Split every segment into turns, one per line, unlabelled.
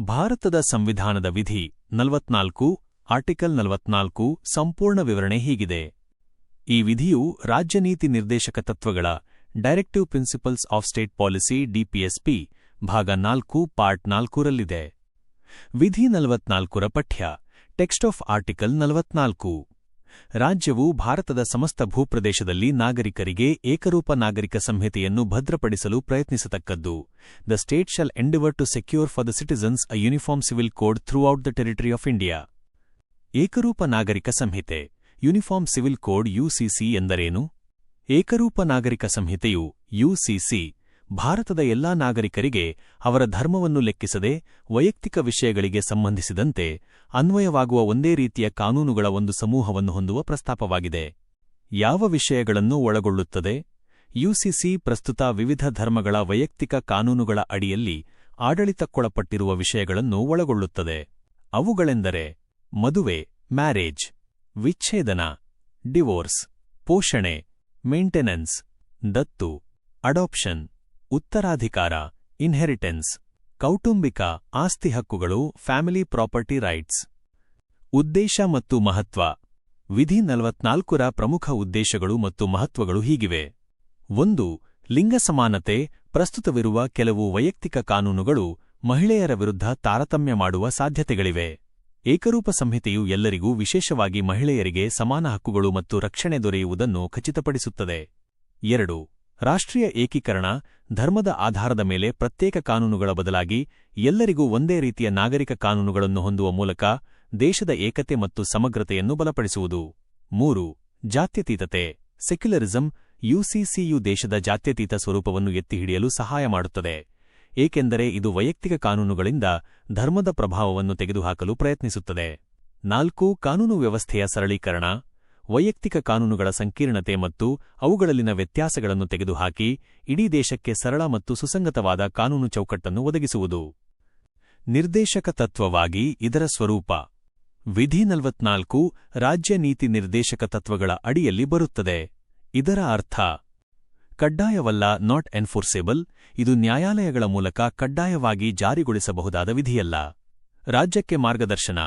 ಭಾರತದ ಸಂವಿಧಾನದ ವಿಧಿ ನಲವತ್ನಾಲ್ಕು, ಆರ್ಟಿಕಲ್ ನಲವತ್ನಾಲ್ಕು ಸಂಪೂರ್ಣ ವಿವರಣೆ ಹೀಗಿದೆ. ಈ ವಿಧಿಯು ರಾಜ್ಯ ನೀತಿ ನಿರ್ದೇಶಕ ತತ್ವಗಳ directive principles of state policy DPSP ಭಾಗ ನಾಲ್ಕು, ಪಾರ್ಟ್ ನಾಲ್ಕೂರಲ್ಲಿದೆ. ವಿಧಿ ನಲವತ್ನಾಲ್ಕುರ ಪಠ್ಯ ಟೆಕ್ಸ್ಟ್ ಆಫ್ ಆರ್ಟಿಕಲ್ ನಲವತ್ನಾಲ್ಕು. ರಾಜ್ಯವು ಭಾರತದ ಸಮಸ್ತ ಭೂಪ್ರದೇಶದಲ್ಲಿ ನಾಗರಿಕರಿಗೆ ಏಕರೂಪ ನಾಗರಿಕ ಸಂಹಿತೆಯನ್ನು ಭದ್ರಪಡಿಸಲು ಪ್ರಯತ್ನಿಸತಕ್ಕದ್ದು. The state shall endeavour to secure for the citizens a uniform civil code throughout the territory of India ಏಕರೂಪ ನಾಗರಿಕ ಸಂಹಿತೆ. ಯೂನಿಫಾರ್ಮ್ ಸಿವಿಲ್ ಕೋಡ್ ಯುಸಿಸಿ ಎಂದರೇನು? ಏಕರೂಪ ನಾಗರಿಕ ಸಂಹಿತೆಯು ಯುಸಿಸಿ ಭಾರತದ ಎಲ್ಲಾ ನಾಗರಿಕರಿಗೆ ಅವರ ಧರ್ಮವನ್ನು ಲೆಕ್ಕಿಸದೆ ವೈಯಕ್ತಿಕ ವಿಷಯಗಳಿಗೆ ಸಂಬಂಧಿಸಿದಂತೆ ಅನ್ವಯವಾಗುವ ಒಂದೇ ರೀತಿಯ ಕಾನೂನುಗಳ ಒಂದು ಸಮೂಹವನ್ನು ಹೊಂದುವ ಪ್ರಸ್ತಾಪವಾಗಿದೆ. ಯಾವ ವಿಷಯಗಳನ್ನು ಒಳಗೊಳ್ಳುತ್ತದೆ? ಯುಸಿಸಿ ಪ್ರಸ್ತುತ ವಿವಿಧ ಧರ್ಮಗಳ ವೈಯಕ್ತಿಕ ಕಾನೂನುಗಳ ಅಡಿಯಲ್ಲಿ ಆಡಳಿತಕ್ಕೊಳಪಟ್ಟಿರುವ ವಿಷಯಗಳನ್ನು ಒಳಗೊಳ್ಳುತ್ತದೆ. ಅವುಗಳೆಂದರೆ ಮದುವೆ, ಮ್ಯಾರೇಜ್, ವಿಚ್ಛೇದನ, ಡಿವೋರ್ಸ್, ಪೋಷಣೆ, ಮೇಂಟೆನೆನ್ಸ್, ದತ್ತು, ಅಡಾಪ್ಷನ್ ಉತ್ತರಾಧಿಕಾರ ಇನ್ಹೆರಿಟೆನ್ಸ್ ಕೌಟುಂಬಿಕ ಆಸ್ತಿ ಹಕ್ಕುಗಳು ಫ್ಯಾಮಿಲಿ ಪ್ರಾಪರ್ಟಿ ರೈಟ್ಸ್ ಉದ್ದೇಶ ಮತ್ತು ಮಹತ್ವ. ವಿಧಿ ನಲವತ್ನಾಲ್ಕರ ಪ್ರಮುಖ ಉದ್ದೇಶಗಳು ಮತ್ತು ಮಹತ್ವಗಳು ಹೀಗಿವೆ. ಒಂದು, ಲಿಂಗ ಸಮಾನತೆ. ಪ್ರಸ್ತುತವಿರುವ ಕೆಲವು ವೈಯಕ್ತಿಕ ಕಾನೂನುಗಳು ಮಹಿಳೆಯರ ವಿರುದ್ಧ ತಾರತಮ್ಯ ಮಾಡುವ ಸಾಧ್ಯತೆಗಳಿವೆ. ಏಕರೂಪ ಸಂಹಿತೆಯು ಎಲ್ಲರಿಗೂ ವಿಶೇಷವಾಗಿ ಮಹಿಳೆಯರಿಗೆ ಸಮಾನ ಹಕ್ಕುಗಳು ಮತ್ತು ರಕ್ಷಣೆ ದೊರೆಯುವುದನ್ನು ಖಚಿತಪಡಿಸುತ್ತದೆ. ಎರಡು ರಾಷ್ಟ್ರೀಯ ಏಕೀಕರಣ ಧರ್ಮದ ಆಧಾರದ ಮೇಲೆ ಪ್ರತ್ಯೇಕ ಕಾನೂನುಗಳ ಬದಲಾಗಿ ಎಲ್ಲರಿಗೂ ಒಂದೇ ರೀತಿಯ ನಾಗರಿಕ ಕಾನೂನುಗಳನ್ನು ಹೊಂದುವ ಮೂಲಕ ದೇಶದ ಏಕತೆ ಮತ್ತು ಸಮಗ್ರತೆಯನ್ನು ಬಲಪಡಿಸುವುದು. ಮೂರು, ಜಾತ್ಯತೀತತೆ. ಸೆಕ್ಯುಲರಿಸಂ ಯುಸಿಸಿಯು ದೇಶದ ಜಾತ್ಯತೀತ ಸ್ವರೂಪವನ್ನು ಎತ್ತಿಹಿಡಿಯಲು ಸಹಾಯ ಮಾಡುತ್ತದೆ. ಏಕೆಂದರೆ ಇದು ವೈಯಕ್ತಿಕ ಕಾನೂನುಗಳಿಂದ ಧರ್ಮದ ಪ್ರಭಾವವನ್ನು ತೆಗೆದುಹಾಕಲು ಪ್ರಯತ್ನಿಸುತ್ತದೆ. ನಾಲ್ಕು, ಕಾನೂನು ವ್ಯವಸ್ಥೆಯ ಸರಳೀಕರಣ. ವೈಯಕ್ತಿಕ ಕಾನೂನುಗಳ ಸಂಕೀರ್ಣತೆ ಮತ್ತು ಅವುಗಳಲ್ಲಿನ ವ್ಯತ್ಯಾಸಗಳನ್ನು ತೆಗೆದುಹಾಕಿ ಇಡೀ ದೇಶಕ್ಕೆ ಸರಳ ಮತ್ತು ಸುಸಂಗತವಾದ ಕಾನೂನು ಚೌಕಟ್ಟನ್ನು ಒದಗಿಸುವುದು. ನಿರ್ದೇಶಕ ತತ್ವವಾಗಿ ಇದರ ಸ್ವರೂಪ. ವಿಧಿ ನಲವತ್ನಾಲ್ಕು ರಾಜ್ಯ ನೀತಿ ನಿರ್ದೇಶಕ ತತ್ವಗಳ ಅಡಿಯಲ್ಲಿ ಬರುತ್ತದೆ. ಇದರ ಅರ್ಥ, ಕಡ್ಡಾಯವಲ್ಲ ನಾಟ್ ಎನ್ಫೋರ್ಸೇಬಲ್ ಇದು ನ್ಯಾಯಾಲಯಗಳ ಮೂಲಕ ಕಡ್ಡಾಯವಾಗಿ ಜಾರಿಗೊಳಿಸಬಹುದಾದ ವಿಧಿಯಲ್ಲ. ರಾಜ್ಯಕ್ಕೆ ಮಾರ್ಗದರ್ಶನ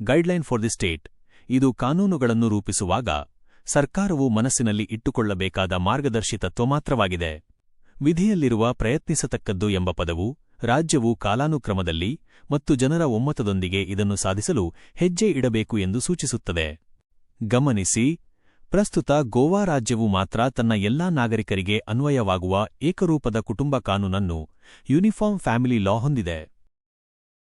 ಗೈಡ್ಲೈನ್ ಫಾರ್ ದಿ ಸ್ಟೇಟ್ ಇದು ಕಾನೂನುಗಳನ್ನು ರೂಪಿಸುವಾಗ ಸರ್ಕಾರವು ಮನಸ್ಸಿನಲ್ಲಿ ಇಟ್ಟುಕೊಳ್ಳಬೇಕಾದ ಮಾರ್ಗದರ್ಶಿ ತತ್ವ ಮಾತ್ರವಾಗಿದೆ. ವಿಧಿಯಲ್ಲಿರುವ ಪ್ರಯತ್ನಿಸತಕ್ಕದ್ದು ಎಂಬ ಪದವು ರಾಜ್ಯವು ಕಾಲಾನುಕ್ರಮದಲ್ಲಿ ಮತ್ತು ಜನರ ಒಮ್ಮತದೊಂದಿಗೆ ಇದನ್ನು ಸಾಧಿಸಲು ಹೆಜ್ಜೆ ಇಡಬೇಕು ಎಂದು ಸೂಚಿಸುತ್ತದೆ. ಗಮನಿಸಿ, ಪ್ರಸ್ತುತ ಗೋವಾ ರಾಜ್ಯವು ಮಾತ್ರ ತನ್ನ ಎಲ್ಲಾ ನಾಗರಿಕರಿಗೆ ಅನ್ವಯವಾಗುವ ಏಕರೂಪದ ಕುಟುಂಬ ಕಾನೂನನ್ನು ಯೂನಿಫಾರ್ಮ್ ಫ್ಯಾಮಿಲಿ ಲಾ ಹೊಂದಿದೆ.